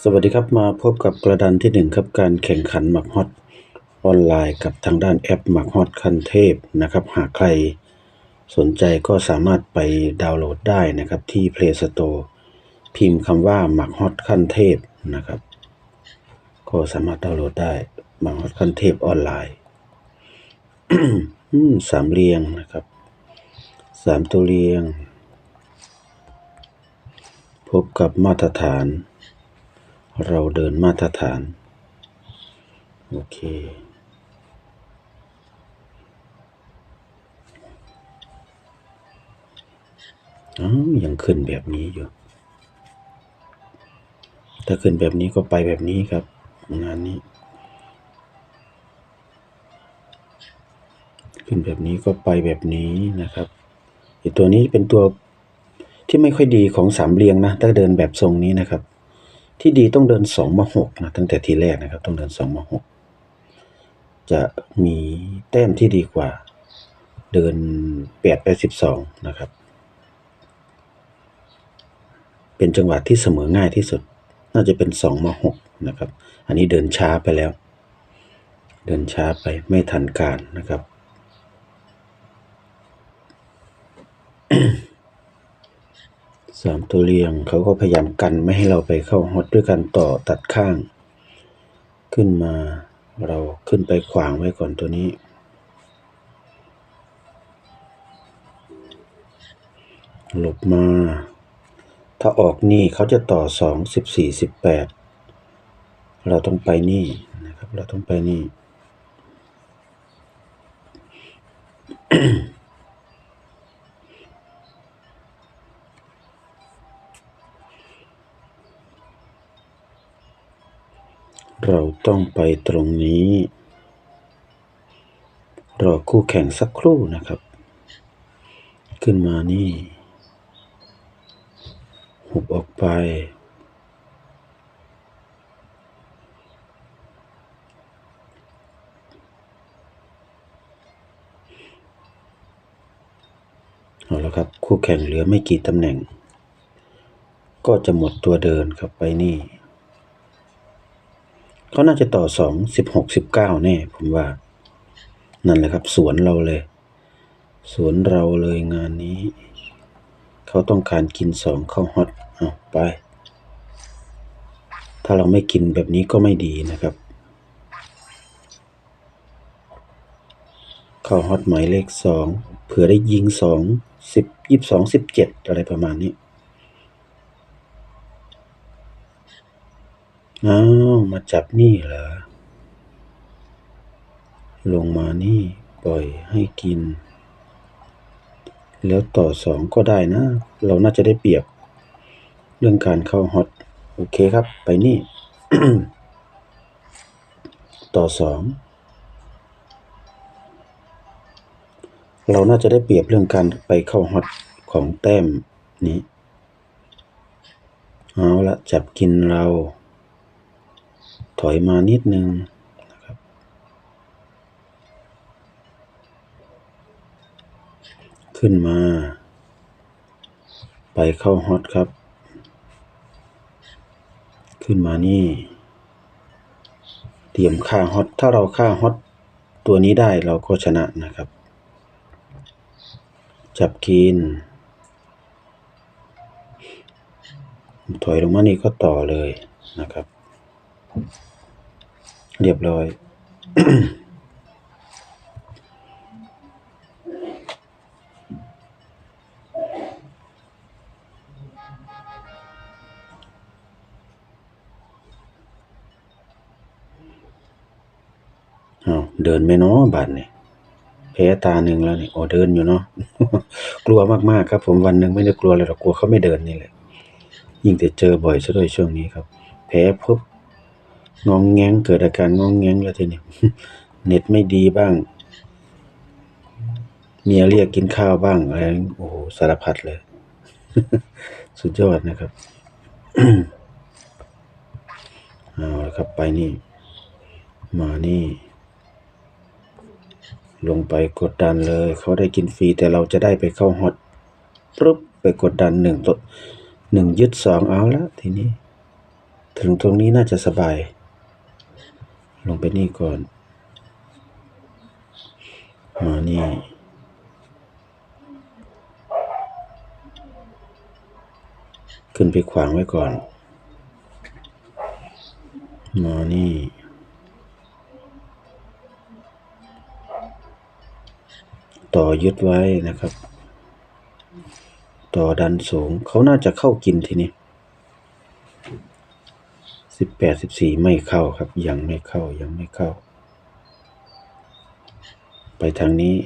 สวัสดีครับมาพบกับกระดานที่หนึ่งครับการแข่งขันหมักฮอตออนไลน์กับทางด้านแอปหมักฮอตคันเทพนะครับ หากใครสนใจก็สามารถไปดาวน์โหลดได้นะครับที่ Play Store พิมพ์คำว่าหมักฮอตคันเทพนะครับ ก็สามารถดาวน์โหลดได้หมักฮอตคันเทพออนไลน์สามเรียงนะครับสามตัวเรียง พบกับมาตรฐาน เราเดินมาตรฐาน โอเค อ้าวยังขึ้นแบบนี้อยู่ ถ้าขึ้นแบบนี้ก็ไปแบบนี้ครับ งานนี้ ขึ้นแบบนี้ก็ไปแบบนี้นะครับไอตัวนี้เป็นตัวที่ไม่ค่อยดีของสามเรียงนะ ถ้าเดินแบบทรงนี้นะครับ ที่ดีต้องเดินสองมาหกนะตั้งแต่ทีแรกนะครับ ต้องเดินสองมาหกจะมีแต้มที่ดีกว่า เดินแปดไปสิบสองนะครับ เป็นจังหวะที่เสมอง่ายที่สุด น่าจะเป็นสองมาหกนะครับ อันนี้เดินช้าไปแล้ว เดินช้าไปไม่ทันการนะครับ สามตัวเรียงเขาก็พยายามกันไม่ให้เราไปเข้าฮอตด้วยกันต่อตัดข้าง ขึ้นมาเราขึ้นไปขวางไว้ก่อนตัวนี้ หลบมา ถ้าออกนี่เขาจะต่อสองสิบสี่สิบแปดเราต้องไปนี่นะครับ เราต้องไปนี่ เราต้องไปตรงนี้ รอคู่แข่งสักครู่นะครับ ขึ้นมานี่ หุบออกไป เอาละครับ คู่แข่งเหลือไม่กี่ตำแหน่ง ก็จะหมดตัวเดินครับไปนี่ เขาน่าจะต่อสองสิบหกสิบเก้าแน่ผมว่า นั่นแหละครับ สวนเราเลย สวนเราเลยงานนี้ เขาต้องการกินสองเข้าฮอตเอาไป ถ้าเราไม่กินแบบนี้ก็ไม่ดีนะครับเข้าฮอตหมายเลขสองเผื่อได้ยิงสองสิบยี่สิบสองสิบเจ็ดอะไรประมาณนี้ อ้าวมาจับนี่เหรอ ลงมานี่ปล่อยให้กิน แล้วต่อสองก็ได้นะ เราน่าจะได้เปรียบ เรื่องการเข้าฮอต โอเคครับ ไปนี่ ต่อสองเราน่าจะได้เปรียบเรื่องการไปเข้าฮอตของแต้มนี้ เอาละจับกินเรา ถอยมานิดนึงนะครับ ขึ้นมา ไปเข้าฮอตครับ ขึ้นมานี่ เตรียมค่าฮอต ถ้าเราค่าฮอตตัวนี้ได้เราก็ชนะนะครับ จับกินถอยลงมานี่ก็ต่อเลยนะครับ เรียบร้อย เดินไม่น้อบาดนี่แพ้ตาหนึ่งแล้วนี่โอ้เดินอยู่เนาะกลัวมากๆครับ ผมวันหนึ่งไม่ได้กลัวเลยหรอกกลัวเขาไม่เดินนี่แหละยิ่งแต่เจอบ่อยซะด้วยช่วงนี้ครับ แพ้ปุ๊บ งองแงงเกิดอาการงองแงงแล้วทีนี้เน็ตไม่ดีบ้าง เมียเรียกกินข้าวบ้างอะไรโอ้โหสารพัดเลย สุดยอดนะครับเอาละครับไปนี่ มานี่ ลงไปกดดันเลย เขาได้กินฟรีแต่เราจะได้ไปเข้าฮอตปุ๊บไปกดดันหนึ่งตัวหนึ่งยึดสองเอาแล้วทีนี้ ถึงตรงนี้น่าจะสบาย ลงไปนี่ก่อน มานี่ขึ้นไปขวางไว้ก่อน มานี่ ต่อยึดไว้นะครับ ต่อดันสูง เขาน่าจะเข้ากินทีนี้ สิบแปดสิบสี่ไม่เข้าครับ ยังไม่เข้ายังไม่เข้า ไปทางนี้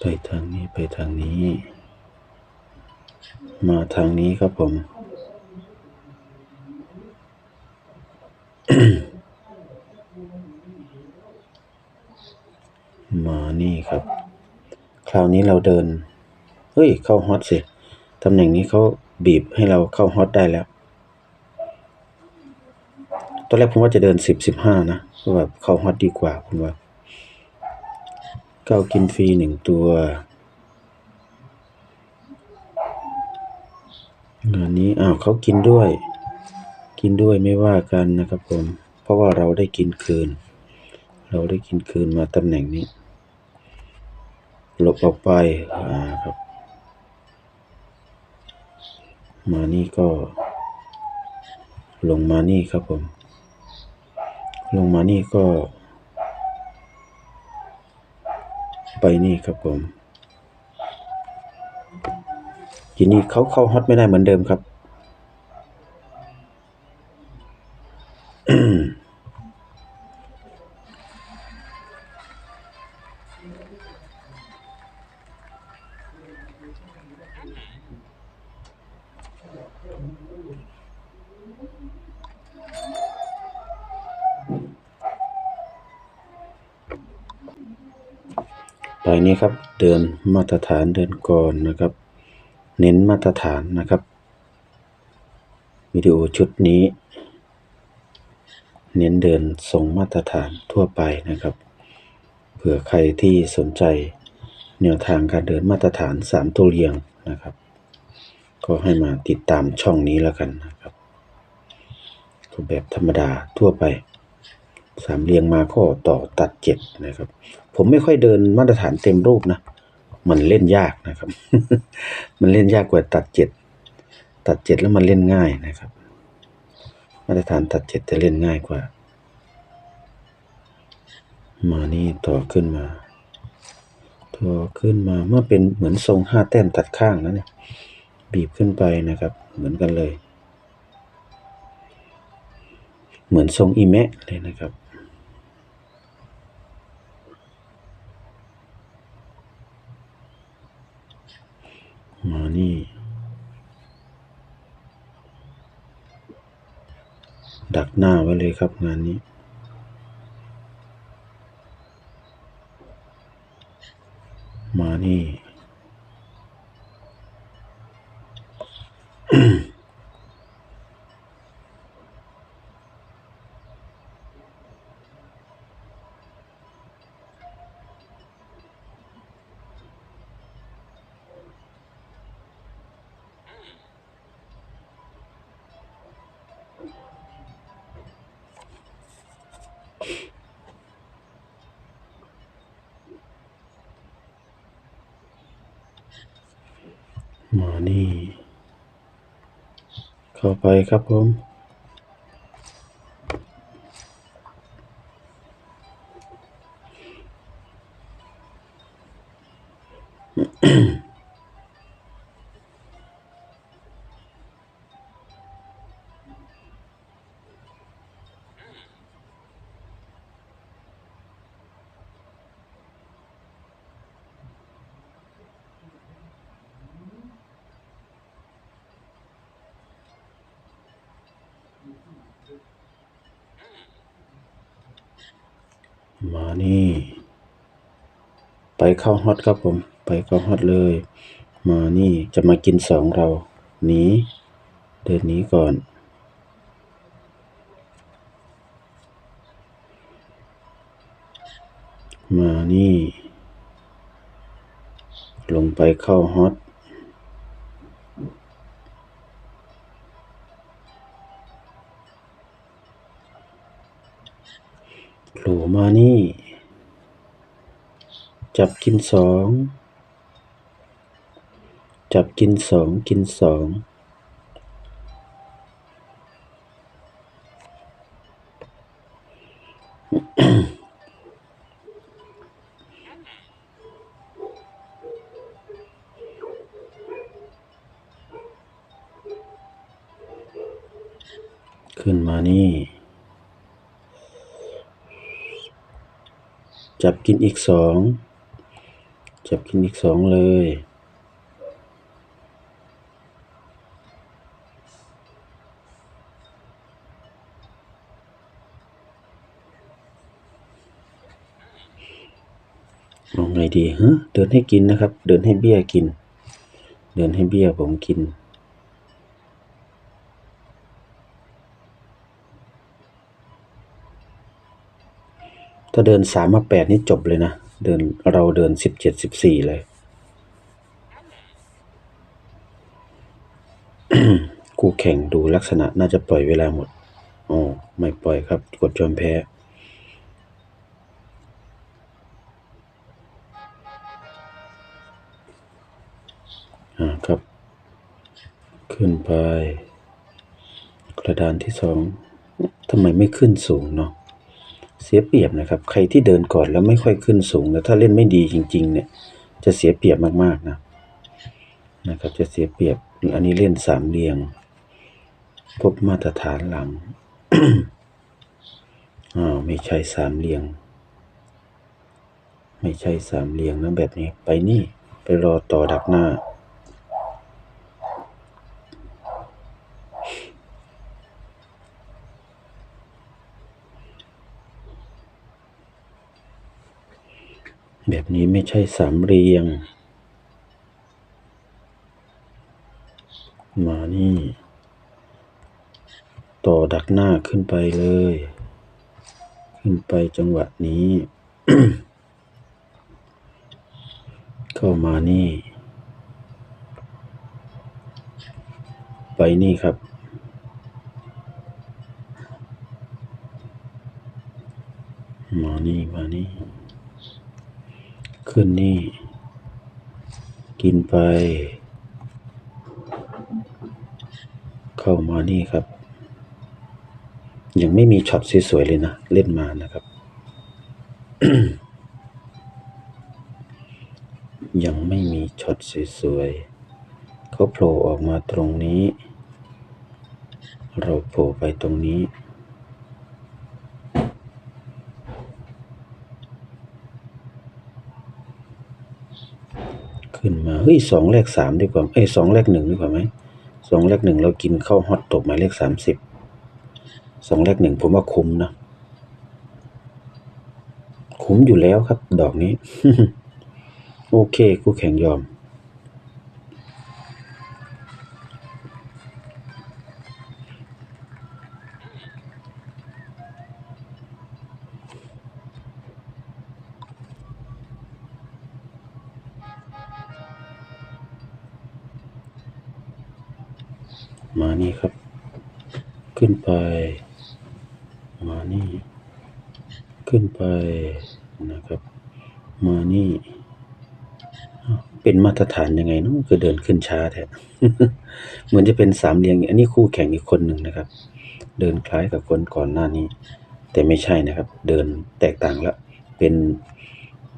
ไปทางนี้ไปทางนี้ มาทางนี้ครับผม มานี่ครับ คราวนี้เราเดิน เฮ้ย เข้าฮอตสิ ตำแหน่งนี้เขาบีบให้เราเข้าฮอตได้แล้ว ตอนแรกผมว่าจะเดินสิบสิบห้านะเพราะว่าเข้าฮอตดีกว่าผมว่าเก้ากินฟรีหนึ่งตัว งานนี้ อ้าวเขากินด้วย กินด้วยไม่ว่ากันนะครับผม เพราะว่าเราได้กินคืน เราได้กินคืนมาตำแหน่งนี้ ลบออกไปอ่าครับ มานี่ก็ ลงมานี่ครับผม ลงมานี่ก็ ไปนี่ครับผมทีนี้เขาเข้าฮอตไม่ได้เหมือนเดิมครับ ไปนี้ครับเดินมาตรฐานเดินก่อนนะครับ เน้นมาตรฐานนะครับวิดีโอชุดนี้ เน้นเดินทรงมาตรฐานทั่วไปนะครับ เผื่อใครที่สนใจแนวทางการเดินมาตรฐานสามตัวเรียงนะครับ ก็ให้มาติดตามช่องนี้แล้วกันนะครับแบบธรรมดาทั่วไป สามเรียงมาข้อต่อตัดเจ็ดนะครับ ผมไม่ค่อยเดินมาตรฐานเต็มรูปนะ มันเล่นยากนะครับ มันเล่นยากกว่าตัดเจ็ดตัดเจ็ดแล้วมันเล่นง่ายนะครับ มาตรฐานตัดเจ็ดจะเล่นง่ายกว่า มานี่ต่อขึ้นมาต่อขึ้นมาเมื่อเป็นเหมือนทรงห้าแต้มตัดข้างนะเนี่ยบีบขึ้นไปนะครับ เหมือนกันเลย เหมือนทรงอีแมะเลยนะครับ มานี่ ดักหน้าไว้เลยครับงานนี้ มานี่ มานี่ เข้าไปครับผม มานี่ ไปเข้าฮอตครับผม ไปเข้าฮอตเลย มานี่จะมากินสองเราหนีเดินหนีก่อนมานี่ ลงไปเข้าฮอต ล่มานี่ จับกินสอง จับกินสองกินสอง จับกินอีกสอง จับกินอีกสองเลยเอาไงดีฮะเดินให้กินนะครับ เดินให้เบี้ยกิน เดินให้เบี้ยผมกิน ถ้าเดินสามมาแปดนี่จบเลยนะ เดินเราเดินสิบเจ็ดสิบสี่เลย คู่แข่งดูลักษณะน่าจะปล่อยเวลาหมดอ๋อไม่ปล่อยครับ กดยอมแพ้อ่าครับ ขึ้นไป กระดานที่สองทำไมไม่ขึ้นสูงเนาะ เสียเปรียบนะครับ ใครที่เดินก่อนแล้วไม่ค่อยขึ้นสูง แล้วถ้าเล่นไม่ดีจริง ๆ เนี่ย จะเสียเปรียบมากๆนะนะครับ จะเสียเปรียบอันนี้เล่นสามเรียงพบมาตรฐานหลังอ้าวไม่ใช่สามเรียงไม่ใช่สามเรียงนะแบบนี้ ไปนี่ไปรอต่อดักหน้า แบบนี้ไม่ใช่สามเรียง มานี่ ต่อดักหน้าขึ้นไปเลย ขึ้นไปจังหวะนี้ เข้ามานี่ ไปนี่ครับมานี่มานี่ ขึ้นนี่ กินไป เข้ามานี่ครับ ยังไม่มีช็อตสวยๆเลยนะ เล่นมานะครับ ยังไม่มีช็อตสวยๆเขาโผล่ออกมาตรงนี้ เราโผล่ไปตรงนี้ ขึ้นมาเฮ้ยสองแลกสามดีกว่าเอ้ยสองแลกหนึ่งดีกว่าไหมสองแลกหนึ่งเรากินข้าวฮอตตกหมายเลขสามสิบสองแลกหนึ่งผมว่าคุ้มนะคุ้มอยู่แล้วครับ ดอกนี้ โอเคคู่แข่งยอม มานี่ครับ ขึ้นไป มานี่ ขึ้นไปนะครับ มานี่อ้เป็นมาตรฐานยังไงเนาะคือเดินขึ้นช้าแท้เหมือนจะเป็นสามเรียงอันนี้คู่แข่งอีกคนหนึ่งนะครับ เดินคล้ายกับคนก่อนหน้านี้ แต่ไม่ใช่นะครับ เดินแตกต่างล้วเป็น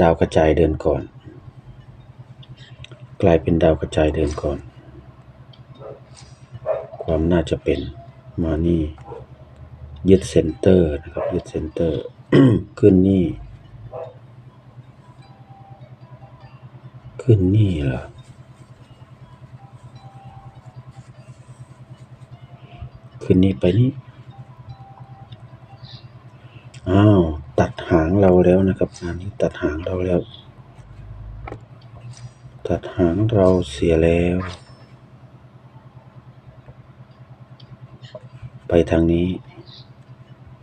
ดาวกระจายเดินก่อน กลายเป็นดาวกระจายเดินก่อน ความน่าจะเป็นมานี่ยึดเซนเตอร์นะครับยึดเซนเตอร์ขึ้นนี่ ขึ้นนี่เหรอขึ้นนี่ไปนี่อ้าวตัดหางเราแล้วนะครับงานนี้ตัดหางเราแล้ว ตัดหางเราเสียแล้ว ไปทางนี้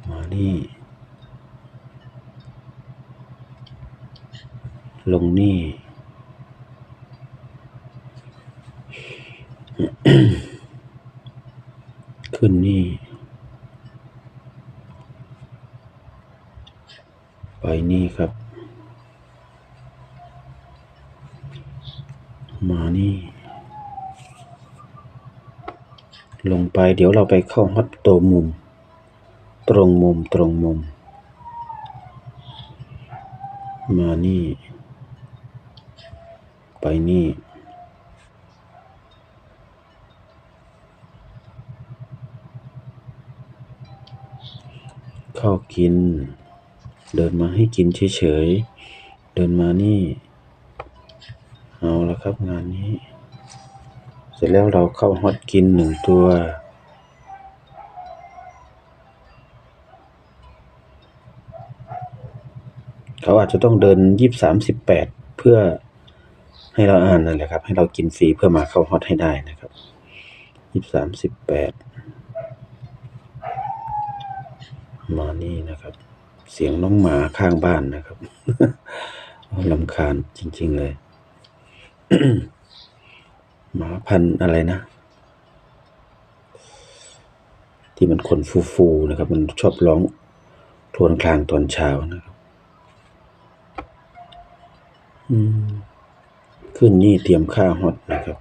มานี่ ลงนี่ ขึ้นนี่ ไปนี่ครับ มานี่ ลง ไป เดี๋ยวเราไปเข้าฮอตตัวมุม ตรงมุมตรงมุม มานี่ ไปนี่เข้ากิน เดินมาให้กินเฉยๆ เดินมานี่ เอาละครับงานนี้ เสร็จแล้วเราเข้าฮอตกินหนึ่งตัว เขาอาจจะต้องเดินยี่สามสิบแปดเพื่อให้เราอ่านนั่นแหละครับ ให้เรากินฟรีเพื่อมาเข้าฮอตให้ได้นะครับยี่สามสิบแปดมานี่นะครับ เสียงน้องหมาข้างบ้านนะครับลำคาญจริง ๆ เลยหมาพันอะไรนะ ที่มันขนฟูๆนะครับ มันชอบร้องครวญครางตอนเช้านะครับ อืม ขึ้นนี่เตรียมค่าฮอตนะครับ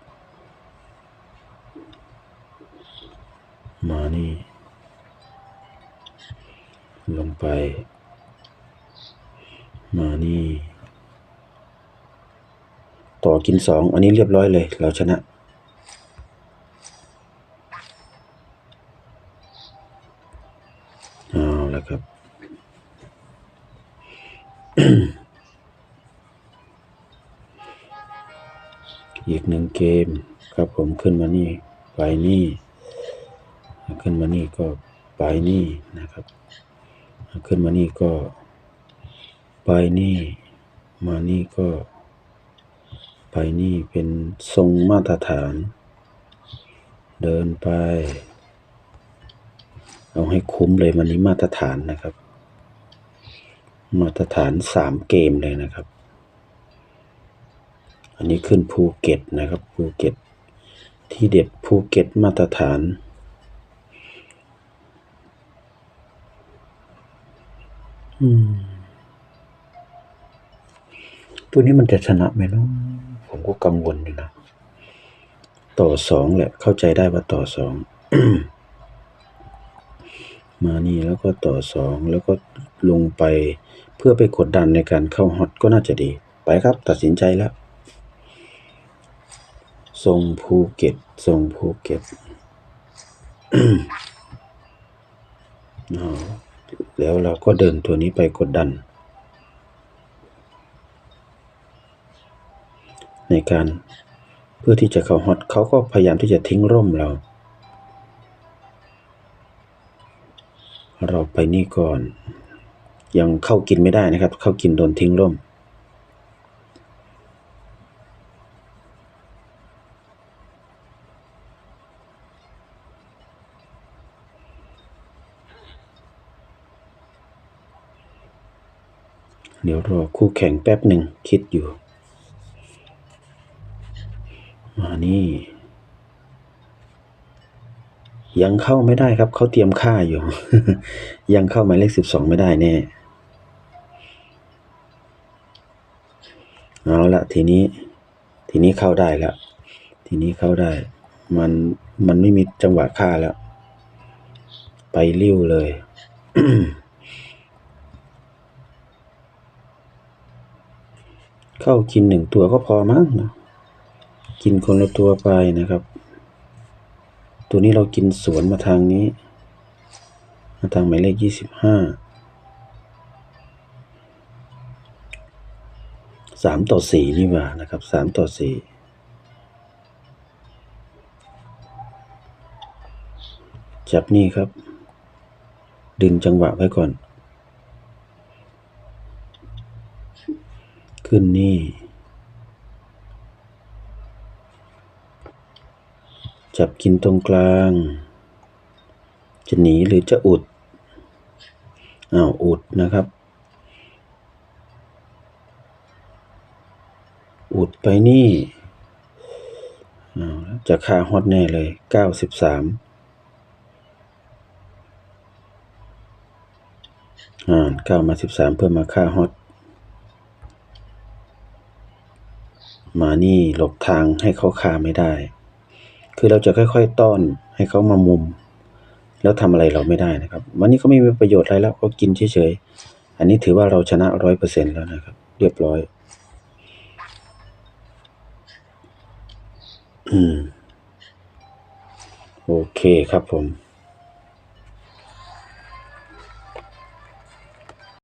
มานี่ ลงไป มานี่ ต่อกินสอง อันนี้เรียบร้อยเลย เราชนะเอาและครับ อีกหนึ่งเกมครับผมขึ้นมานี่ไปนี่ขึ้นมานี่ก็ไปนี่นะครับ ขึ้นมานี่ก็ ไปนี่ มานี่ก็ ไปนี่เป็นทรงมาตรฐาน เดินไป เอาให้คุ้มเลยวันนี้มาตรฐานนะครับ มาตรฐานสามเกมเลยนะครับ อันนี้ขึ้นภูเก็ตนะครับภูเก็ต ที่เด็ดภูเก็ตมาตรฐาน อืม ตัวนี้มันจะชนะไหมเนาะผมก็กังวลอยู่นะ ต่อสองแหละ เข้าใจได้ว่าต่อสองมานี่แล้วก็ต่อสองแล้วก็ลงไปเพื่อไปกดดันในการเข้าฮอตก็น่าจะดี ไปครับตัดสินใจแล้ว ทรงภูเก็ตทรงภูเก็ตแล้วเราก็เดินตัวนี้ไปกดดัน ในการเพื่อที่จะเข้าฮอตเขาก็พยายามที่จะทิ้งร่มเรา เราไปนี่ก่อน ยังเข้ากินไม่ได้นะครับ เข้ากินโดนทิ้งร่ม เดี๋ยวรอคู่แข่งแป๊บหนึ่งคิดอยู่ มานี่ ยังเข้าไม่ได้ครับ เขาเตรียมค่าอยู่ ยังเข้าหมายเลขสิบสองไม่ได้แน่เอาละทีนี้ ทีนี้เข้าได้ล้วทีนี้เข้าได้ มันมันไม่มีจังหวะค่าแล้ว ไปริ้วเลย เข้ากินหนึ่งตัวก็พอมั้งนะกินคนละตัวไปนะครับ ตัวนี้เรากินสวนมาทางนี้ มาทางหมายเลขยี่สิบห้าสามต่อสี่นี่ว่านะครับสามต่อสี่จับนี่ครับ ดึงจังหวะไว้ก่อน ขึ้นนี่ จับกินตรงกลาง จะหนีหรือจะอุดอ้าวอุดนะครับ อุดไปนี่จะค่าฮอตแน่เลยเก้าสิบสามอ่าเก้ามาสิบสามเพื่อมาค่าฮอต มานี่หลบทางให้เขาคาไม่ได้ คือเราจะค่อย ๆ ต้อนให้เขามามุม แล้วทำอะไรเราไม่ได้นะครับ วันนี้เขาไม่มีประโยชน์อะไรแล้วเขากินเฉยๆ อันนี้ถือว่าเราชนะร้อยเปอร์เซ็นแล้วนะครับ เรียบร้อย อืม โอเคครับผม